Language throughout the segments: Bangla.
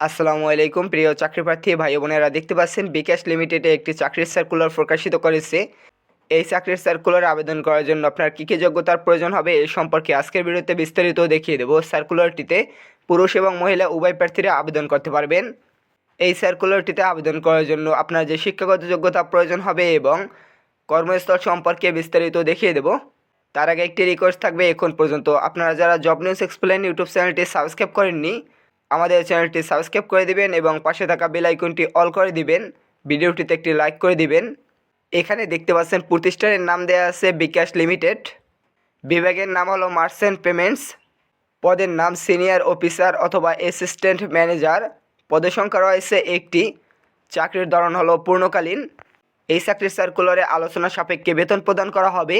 আসসালামু আলাইকুম। প্রিয় চাকরি প্রার্থী ভাই বোনেরা, দেখতে পাচ্ছেন বিকাশ লিমিটেডে একটি চাকরির সার্কুলার প্রকাশিত করেছে। এই চাকরির সার্কুলারে আবেদন করার জন্য আপনার কী কী যোগ্যতার প্রয়োজন হবে এই সম্পর্কে আজকের ভিডিওতে বিস্তারিত দেখিয়ে দেবো। সার্কুলারটিতে পুরুষ এবং মহিলা উভয় প্রার্থীরা আবেদন করতে পারবেন। এই সার্কুলারটিতে আবেদন করার জন্য আপনার যে শিক্ষাগত যোগ্যতা প্রয়োজন হবে এবং কর্মস্থল সম্পর্কে বিস্তারিত দেখিয়ে দেবো। তার আগে একটি রিকোয়েস্ট থাকবে, এখন পর্যন্ত। আপনারা যারা জব নিউজ এক্সপ্লেন ইউটিউব চ্যানেলটি সাবস্ক্রাইব করেননি আমাদের চ্যানেলটি সাবস্ক্রাইব করে দিবেন এবং পাশে থাকা বেল আইকনটি অল করে দিবেন। ভিডিওটিতে একটি লাইক করে দিবেন। এখানে দেখতে পাচ্ছেন প্রতিষ্ঠানের নাম দেওয়া আছে বিকাশ লিমিটেড। বিভাগের নাম হলো মার্চেন্ট পেমেন্টস। পদের নাম সিনিয়র অফিসার অথবা অ্যাসিস্ট্যান্ট ম্যানেজার। পদের সংখ্যা রয়েছে একটি। চাকরির ধরন হলো পূর্ণকালীন। এই চাকরির সার্কুলারে আলোচনা সাপেক্ষে বেতন প্রদান করা হবে।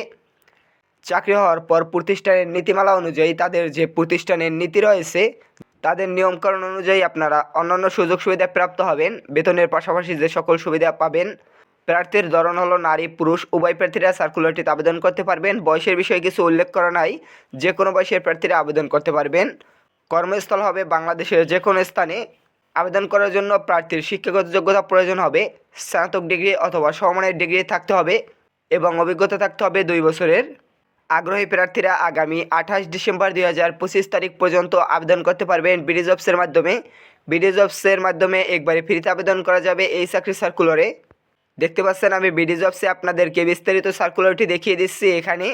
চাকরি হওয়ার পর প্রতিষ্ঠানের নীতিমালা অনুযায়ী তাদের যে প্রতিষ্ঠানের নীতি রয়েছে তাদের নিয়মকানুন অনুযায়ী আপনারা অন্যান্য সুযোগ সুবিধা প্রাপ্ত হবেন। বেতনের পাশাপাশি যে সকল সুবিধা পাবেন, প্রার্থীর ধরন হলো নারী, পুরুষ, উভয় প্রার্থীরা সার্কুলারটিতে আবেদন করতে পারবেন। বয়সের বিষয়ে কিছু উল্লেখ করা নাই, যে কোনো বয়সের প্রার্থীরা আবেদন করতে পারবেন। কর্মস্থল হবে বাংলাদেশের যে কোনো স্থানে। আবেদন করার জন্য প্রার্থীর শিক্ষাগত যোগ্যতা প্রয়োজন হবে, স্নাতক ডিগ্রি অথবা সমমানের ডিগ্রি থাকতে হবে এবং অভিজ্ঞতা থাকতে হবে দুই বছরের। আগ্রহী প্রার্থীরা আগামী আঠাশ ডিসেম্বর দুই হাজার পঁচিশ তারিখ পর্যন্ত আবেদন করতে পারবেন বিডিজ জবসের মাধ্যমে। বিডিজ জবসের মাধ্যমে একবারে ফ্রিতে আবেদন করা যাবে এই চাকরি সার্কুলারে। দেখতে পাচ্ছেন আমি বিডিজ জবসে আপনাদেরকে বিস্তারিত সার্কুলারটি দেখিয়ে দিচ্ছি। এখানে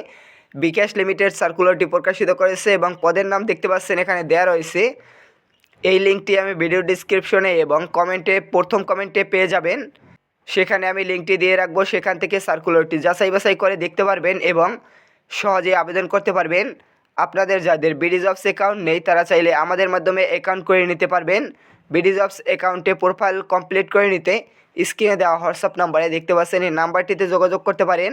বিকাশ লিমিটেড সার্কুলারটি প্রকাশিত করেছে এবং পদের নাম দেখতে পাচ্ছেন এখানে দেওয়া রয়েছে। এই লিঙ্কটি আমি ভিডিও ডিসক্রিপশনে এবং কমেন্টে, প্রথম কমেন্টে পেয়ে যাবেন। সেখানে আমি লিঙ্কটি দিয়ে রাখব। সেখান থেকে সার্কুলারটি যাচাই বাছাই করে দেখতে পারবেন এবং সহজে আবেদন করতে পারবেন। আপনাদের যাদের বিডি জবস অ্যাকাউন্ট নেই, তারা চাইলে আমাদের মাধ্যমে অ্যাকাউন্ট করে নিতে পারবেন। বিডি জবস অ্যাকাউন্টে প্রোফাইল কমপ্লিট করে নিতে স্ক্রিনে দেওয়া হোয়াটসঅ্যাপ নাম্বারে দেখতে পাচ্ছেন, এই নাম্বারটিতে যোগাযোগ করতে পারেন।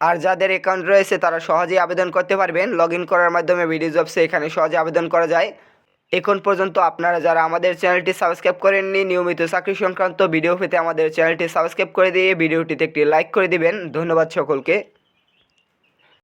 আর যাদের অ্যাকাউন্ট রয়েছে, তারা সহজেই আবেদন করতে পারবেন। লগ ইন করার মাধ্যমে বিডি জবসে এখানে সহজে আবেদন করা যায়। এখন পর্যন্ত আপনারা যারা আমাদের চ্যানেলটি সাবস্ক্রাইব করেননি, নিয়মিত চাকরি সংক্রান্ত ভিডিও পেতে আমাদের চ্যানেলটি সাবস্ক্রাইব করে দিয়ে ভিডিওটিতে একটি লাইক করে দিবেন। ধন্যবাদ সকলকে।